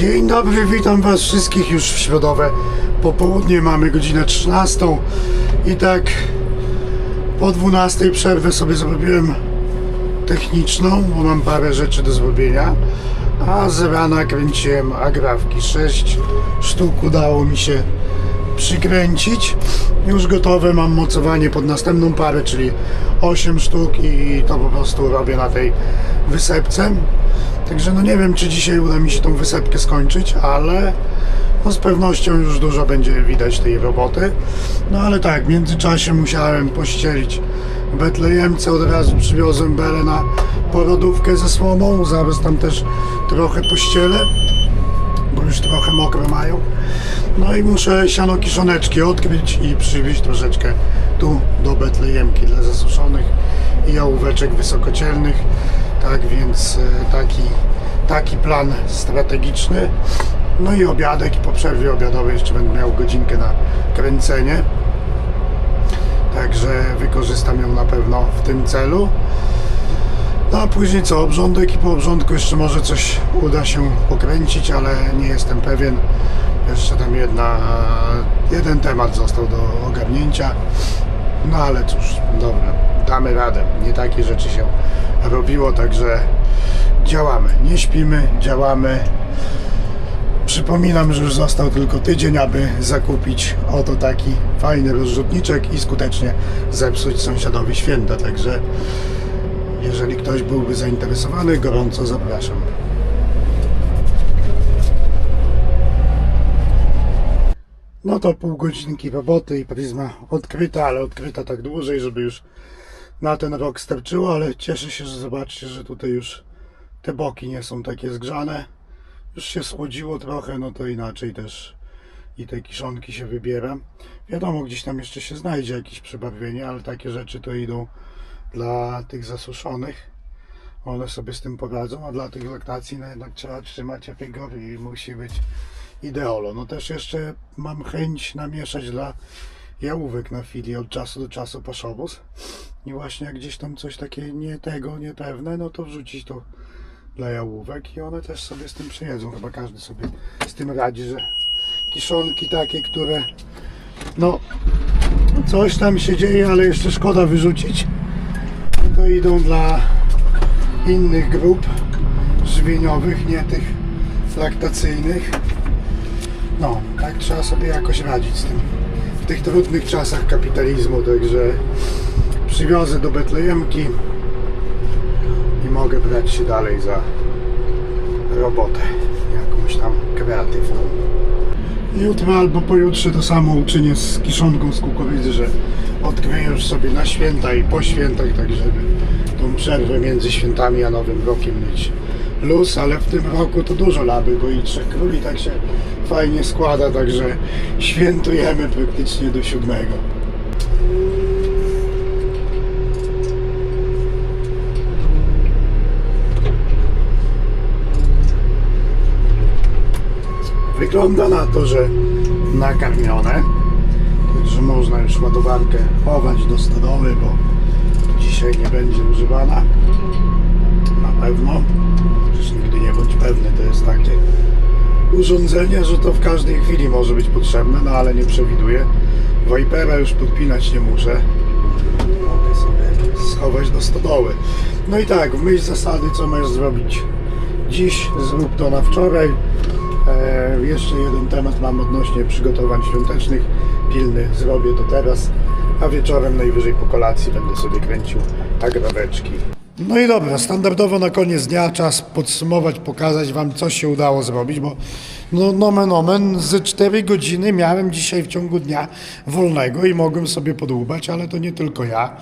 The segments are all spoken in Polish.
Dzień dobry, witam was wszystkich już w środowe popołudnie. Mamy godzinę 13 i tak po 12 przerwę sobie zrobiłem techniczną, bo mam parę rzeczy do zrobienia. A z rana kręciłem agrafki. 6 sztuk udało mi się przykręcić. Już gotowe mam mocowanie pod następną parę, czyli 8 sztuk i to po prostu robię na tej wysepce. Także no nie wiem, czy dzisiaj uda mi się tą wysepkę skończyć, ale no z pewnością już dużo będzie widać tej roboty. No ale tak, w międzyczasie musiałem pościelić Betlejemce, od razu przywiozłem belę na porodówkę ze słomą, zaraz tam też trochę pościelę bo już trochę mokro mają. No i muszę siano kiszoneczki odkryć i przywieźć troszeczkę tu do Betlejemki dla zasuszonych i jałóweczek wysokocielnych. Tak więc e, taki, taki plan strategiczny. No i obiadek i po przerwie obiadowej jeszcze będę miał godzinkę na kręcenie. Także wykorzystam ją na pewno w tym celu. No a później co, obrządek i po obrządku jeszcze może coś uda się pokręcić, ale nie jestem pewien. Jeszcze tam jedna, jeden temat został do ogarnięcia. No ale cóż, dobra, damy radę. Nie takie rzeczy się robiło, także działamy. Nie śpimy, działamy. Przypominam, że już został tylko tydzień, aby zakupić oto taki fajny rozrzutniczek i skutecznie zepsuć sąsiadowi święta. Także jeżeli ktoś byłby zainteresowany, gorąco zapraszam. No to pół godzinki roboty i pryzma odkryta, ale odkryta tak dłużej, żeby już na ten rok starczyło, ale cieszę się, że zobaczcie, że tutaj już te boki nie są takie zgrzane. Już się schłodziło trochę, no to inaczej też i te kiszonki się wybiera. Wiadomo, gdzieś tam jeszcze się znajdzie jakieś przebarwienie, ale takie rzeczy to idą dla tych zasuszonych. One sobie z tym poradzą, a dla tych laktacji no jednak trzeba trzymać epigor i musi być ideolo. No też jeszcze mam chęć namieszać dla jałówek na filii od czasu do czasu paszowóz. I właśnie jak gdzieś tam coś takie nie tego, niepewne, no to wrzucić to dla jałówek i one też sobie z tym przyjedzą. Chyba każdy sobie z tym radzi, że kiszonki takie, które no coś tam się dzieje, ale jeszcze szkoda wyrzucić to idą dla innych grup żywieniowych, nie tych laktacyjnych. No, tak trzeba sobie jakoś radzić z tym w tych trudnych czasach kapitalizmu, także przywiozę do Betlejemki i mogę brać się dalej za robotę jakąś tam kreatywną. Jutro albo pojutrze to samo uczynię z kiszonką z kukurydzy, że odkryję już sobie na święta i po świętach, tak żeby tą przerwę między świętami a Nowym Rokiem mieć luz, ale w tym roku to dużo laby, bo i Trzech Króli tak się fajnie składa, także świętujemy praktycznie do siódmego. Wygląda na to, że nakarmione. Także można już ładowarkę chować do stodoły, bo dzisiaj nie będzie używana. Na pewno. Przecież nigdy nie bądź pewny, to jest takie urządzenie, że to w każdej chwili może być potrzebne, no ale nie przewiduję. Vipera już podpinać nie muszę. Mogę sobie schować do stodoły. No i tak, w myśl zasady, co możesz zrobić dziś, zrób to na wczoraj. E, jeszcze jeden temat mam odnośnie przygotowań świątecznych. Pilny zrobię to teraz, a wieczorem najwyżej po kolacji będę sobie kręcił agraweczki. No i dobra, standardowo na koniec dnia czas podsumować, pokazać Wam, co się udało zrobić, bo no nomen omen, ze 4 godziny miałem dzisiaj w ciągu dnia wolnego i mogłem sobie podłubać, ale to nie tylko ja.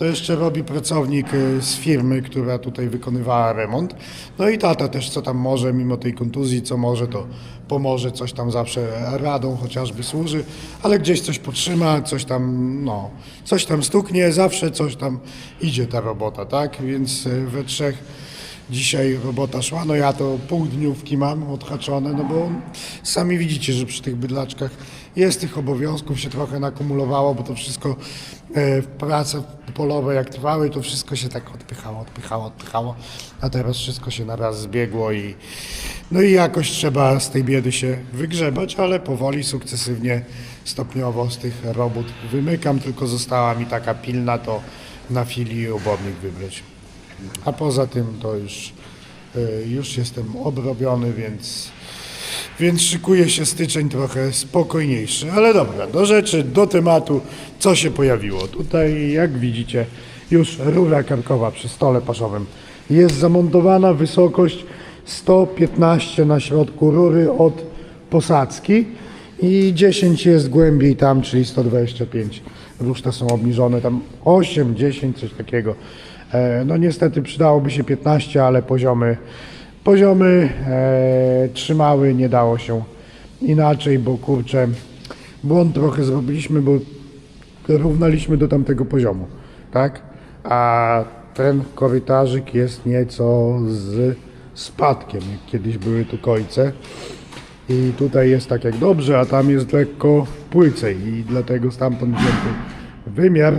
To jeszcze robi pracownik y, z firmy, która tutaj wykonywała remont. No i tata też co tam może, mimo tej kontuzji, co może, to pomoże, coś tam zawsze radą chociażby służy, ale gdzieś coś potrzyma, coś tam, no, coś tam stuknie, zawsze coś tam idzie ta robota, tak? Więc y, we trzech dzisiaj robota szła. No ja to półdniówki mam odhaczone, no bo sami widzicie, że przy tych bydlaczkach jest tych obowiązków się trochę nakumulowało, bo to wszystko e, prace polowe jak trwały, to wszystko się tak odpychało, odpychało, odpychało, a teraz wszystko się naraz zbiegło i no i jakoś trzeba z tej biedy się wygrzebać, ale powoli, sukcesywnie, stopniowo z tych robót wymykam, tylko została mi taka pilna, to na filii obornik wybrać. A poza tym to już, e, już jestem obrobiony, więc więc szykuje się styczeń trochę spokojniejszy. Ale dobra, do rzeczy, do tematu, co się pojawiło. Tutaj, jak widzicie, już rura karkowa przy stole paszowym jest zamontowana. Wysokość 115 na środku rury od posadzki i 10 jest głębiej tam, czyli 125. Ruszta są obniżone tam 8, 10, coś takiego. E, No niestety przydałoby się 15, ale poziomy poziomy e, trzymały, nie dało się inaczej, bo kurczę, błąd trochę zrobiliśmy, bo równaliśmy do tamtego poziomu, tak? A ten korytarzyk jest nieco z spadkiem, jak kiedyś były tu kojce. I tutaj jest tak jak dobrze, a tam jest lekko płycej i dlatego stamtąd wzięty wymiar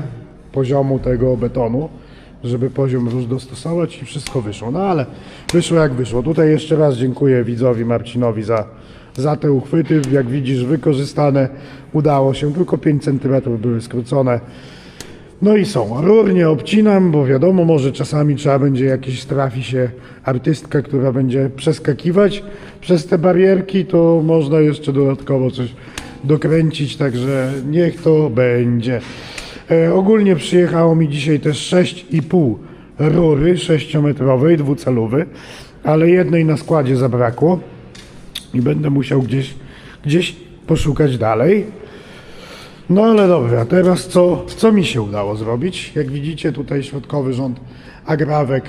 poziomu tego betonu, żeby poziom róż dostosować i wszystko wyszło. No ale wyszło jak wyszło. Tutaj jeszcze raz dziękuję widzowi Marcinowi za, za te uchwyty. Jak widzisz wykorzystane, udało się, tylko 5 cm były skrócone. No i są. Rur nie obcinam, bo wiadomo, może czasami trzeba będzie jakieś trafi się artystka, która będzie przeskakiwać przez te barierki, to można jeszcze dodatkowo coś dokręcić, także niech to będzie. E, ogólnie przyjechało mi dzisiaj też 6,5 rury 6-metrowej, dwucelowy, ale jednej na składzie zabrakło i będę musiał gdzieś, gdzieś poszukać dalej. No ale dobra, teraz co, co mi się udało zrobić? Jak widzicie tutaj środkowy rząd agrawek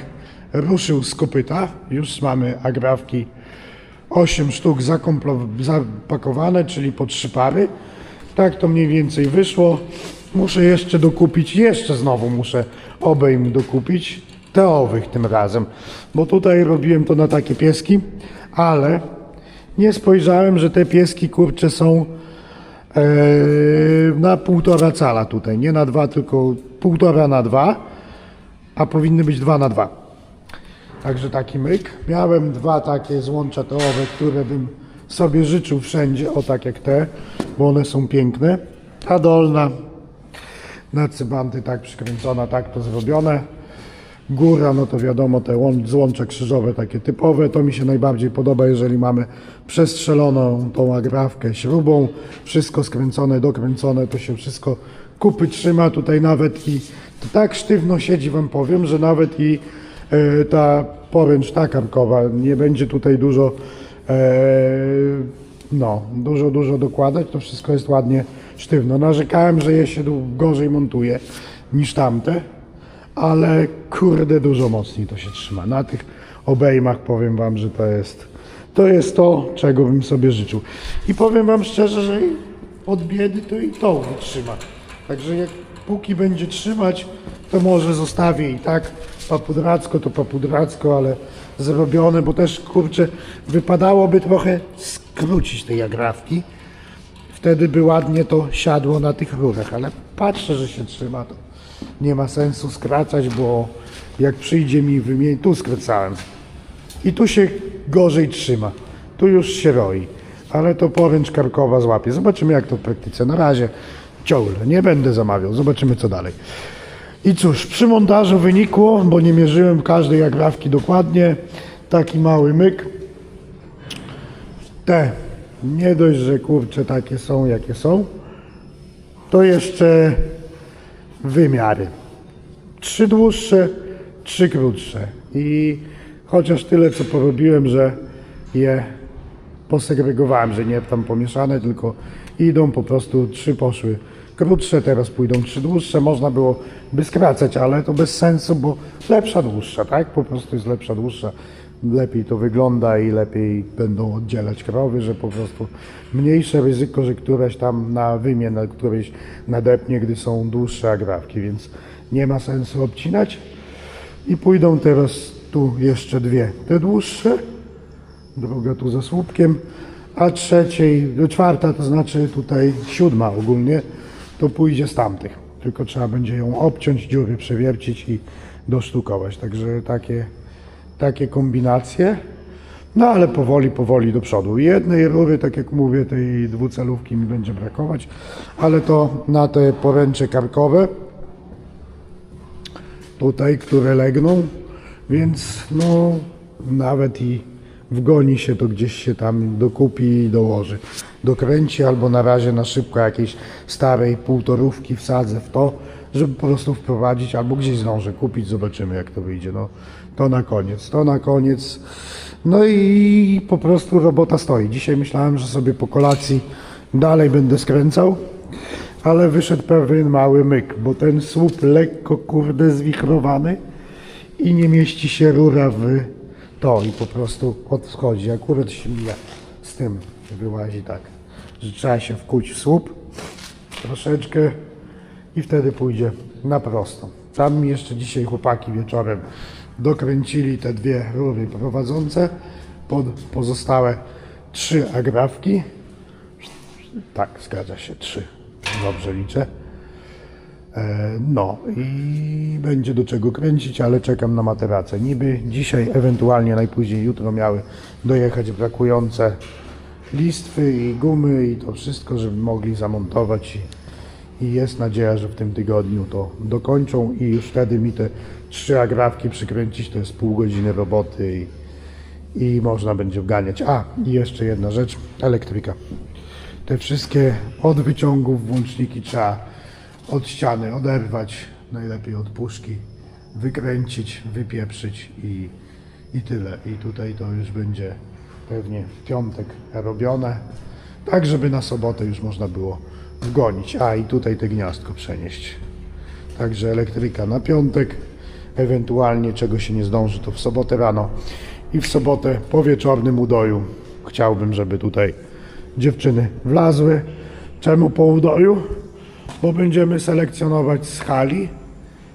ruszył z kopyta. Już mamy agrawki 8 sztuk zapakowane, czyli po 3 pary. Tak to mniej więcej wyszło. Muszę jeszcze dokupić, jeszcze znowu muszę obejm dokupić, teowych tym razem, bo tutaj robiłem to na takie pieski, ale nie spojrzałem, że te pieski kurcze są e, na półtora cala tutaj, nie na dwa, tylko półtora na dwa, a powinny być dwa na dwa. Także taki myk. Miałem dwa takie złącza teowe, które bym sobie życzył wszędzie, o tak jak te, bo one są piękne. Ta dolna na cybanty tak przykręcona, tak to zrobione. Góra, no to wiadomo, te łą- złącze krzyżowe takie typowe, to mi się najbardziej podoba, jeżeli mamy przestrzeloną tą agrawkę śrubą, wszystko skręcone, dokręcone, to się wszystko kupy trzyma. Tutaj nawet i tak sztywno siedzi, wam powiem, że nawet i e, ta poręcz ta karkowa nie będzie tutaj dużo e, no, dużo, dużo dokładać, to wszystko jest ładnie sztywno. Narzekałem, że je się gorzej montuje niż tamte, ale kurde, dużo mocniej to się trzyma. Na tych obejmach powiem Wam, że to jest to, jest to czego bym sobie życzył. I powiem Wam szczerze, że od biedy to i to wytrzyma. Także jak póki będzie trzymać, to może zostawię i tak papudracko to papudracko, ale zrobione, bo też kurczę, wypadałoby trochę skrócić tej agrawki. Wtedy by ładnie to siadło na tych rurach, ale patrzę, że się trzyma, to nie ma sensu skracać, bo jak przyjdzie mi wymienić, tu skracałem. I tu się gorzej trzyma. Tu już się roi. Ale to poręcz karkowa złapie. Zobaczymy jak to w praktyce. Na razie ciągle. Nie będę zamawiał. Zobaczymy co dalej. I cóż, przy montażu wynikło, bo nie mierzyłem każdej agrawki dokładnie. Taki mały myk. Te nie dość, że kurcze takie są jakie są, to jeszcze wymiary. Trzy dłuższe, trzy krótsze. I chociaż tyle co porobiłem, że je posegregowałem, że nie tam pomieszane, tylko idą po prostu trzy poszły krótsze, teraz pójdą trzy dłuższe. Można było by skracać, ale to bez sensu, bo lepsza dłuższa, tak? Po prostu jest lepsza dłuższa. Lepiej to wygląda i lepiej będą oddzielać krowy, że po prostu mniejsze ryzyko, że któraś tam na wymie, na którejś nadepnie, gdy są dłuższe agrawki, więc nie ma sensu obcinać. I pójdą teraz tu jeszcze dwie, te dłuższe, druga tu za słupkiem, a trzeciej, czwarta, to znaczy tutaj siódma ogólnie, to pójdzie z tamtych. tylko trzeba będzie ją obciąć, dziury przewiercić i dosztukować. Także takie, takie kombinacje. No ale powoli, powoli do przodu. Jednej rury, tak jak mówię, tej dwucelówki mi będzie brakować, ale to na te poręcze karkowe, tutaj, które legną, więc no nawet i wgoni się to gdzieś się tam dokupi i dołoży. Dokręci albo na razie na szybko jakiejś starej półtorówki wsadzę w to, żeby po prostu wprowadzić albo gdzieś zdążę kupić, zobaczymy jak to wyjdzie. No, to na koniec, to na koniec. No i po prostu robota stoi. Dzisiaj myślałem, że sobie po kolacji dalej będę skręcał, ale wyszedł pewien mały myk, bo ten słup lekko kurde zwichrowany i nie mieści się rura w to i po prostu odchodzi. Akurat się mija z tym, wyłazi tak, że trzeba się wkuć w słup troszeczkę i wtedy pójdzie na prosto. Tam jeszcze dzisiaj chłopaki wieczorem dokręcili te dwie rury prowadzące pod pozostałe trzy agrafki. Tak, zgadza się, trzy. Dobrze liczę. E, No i będzie do czego kręcić, ale czekam na materacę. Niby dzisiaj, ewentualnie najpóźniej jutro miały dojechać brakujące listwy i gumy i to wszystko, żeby mogli zamontować i, i jest nadzieja, że w tym tygodniu to dokończą i już wtedy mi te trzy agrafki przykręcić, to jest pół godziny roboty i, i można będzie wganiać. A, i jeszcze jedna rzecz, elektryka. Te wszystkie od wyciągów włączniki trzeba od ściany oderwać, najlepiej od puszki, wykręcić, wypieprzyć i, i tyle. I tutaj to już będzie pewnie w piątek robione, tak żeby na sobotę już można było wgonić. A i tutaj te gniazdko przenieść. Także elektryka na piątek, ewentualnie czego się nie zdąży, to w sobotę rano i w sobotę po wieczornym udoju. Chciałbym, żeby tutaj dziewczyny wlazły. Czemu po udoju? Bo będziemy selekcjonować z hali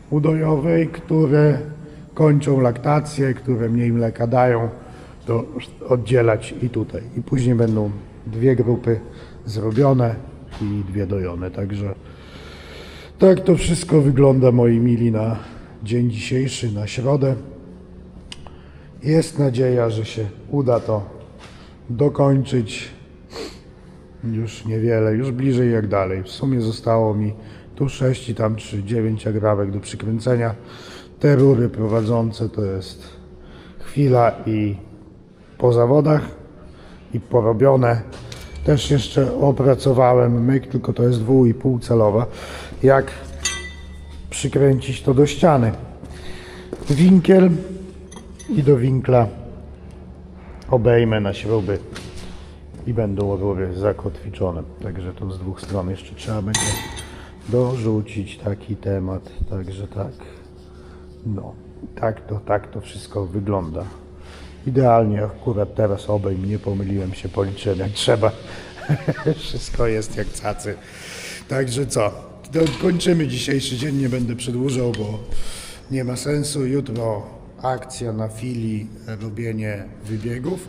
udojowej, które kończą laktację, które mniej mleka dają, to oddzielać i tutaj. I później będą dwie grupy zrobione i dwie dojone. Także tak to wszystko wygląda, moi mili, na dzień dzisiejszy, na środę. Jest nadzieja, że się uda to dokończyć. Już niewiele, już bliżej jak dalej. W sumie zostało mi tu 6 i tam 3, 9 agrawek do przykręcenia. Te rury prowadzące to jest chwila i po zawodach i porobione. Też jeszcze opracowałem myk, tylko to jest 2,5 celowa. Jak przykręcić to do ściany. Winkiel i do winkla obejmę na śruby i będą rury zakotwiczone. Także to z dwóch stron jeszcze trzeba będzie dorzucić taki temat. Także tak. No, tak to, tak to wszystko wygląda. Idealnie akurat teraz obejm, nie pomyliłem się, policzyłem jak trzeba. wszystko jest jak cacy. Także co? Kończymy dzisiejszy dzień, nie będę przedłużał, bo nie ma sensu. Jutro akcja na fili, robienie wybiegów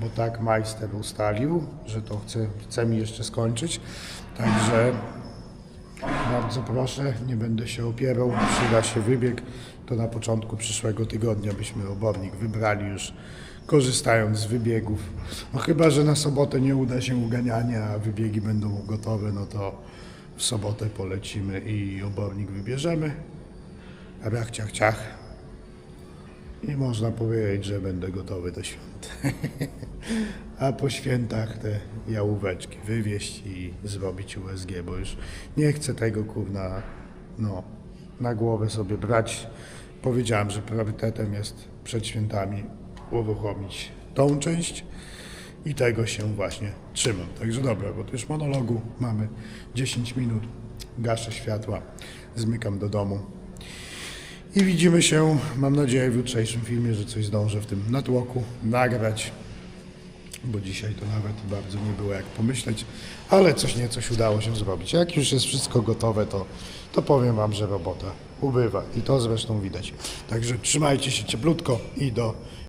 bo tak majster ustalił, że to chce, chce mi jeszcze skończyć. Także bardzo proszę, nie będę się opierał, przyda się wybieg, to na początku przyszłego tygodnia byśmy obornik wybrali już korzystając z wybiegów. No chyba, że na sobotę nie uda się uganianie, a wybiegi będą gotowe, no to w sobotę polecimy i obornik wybierzemy. Rach, ciach, ciach. I można powiedzieć, że będę gotowy do świąt. A po świętach te jałóweczki wywieźć i zrobić USG, bo już nie chcę tego kurna no, na głowę sobie brać. Powiedziałem, że priorytetem jest przed świętami uruchomić tą część i tego się właśnie trzymam. Także dobra, bo to już monologu mamy 10 minut. Gaszę światła, zmykam do domu. I widzimy się, mam nadzieję, w jutrzejszym filmie, że coś zdążę w tym natłoku nagrać, bo dzisiaj to nawet bardzo nie było jak pomyśleć, ale coś nie coś udało się zrobić. Jak już jest wszystko gotowe, to, to powiem Wam, że robota ubywa i to zresztą widać. Także trzymajcie się cieplutko i do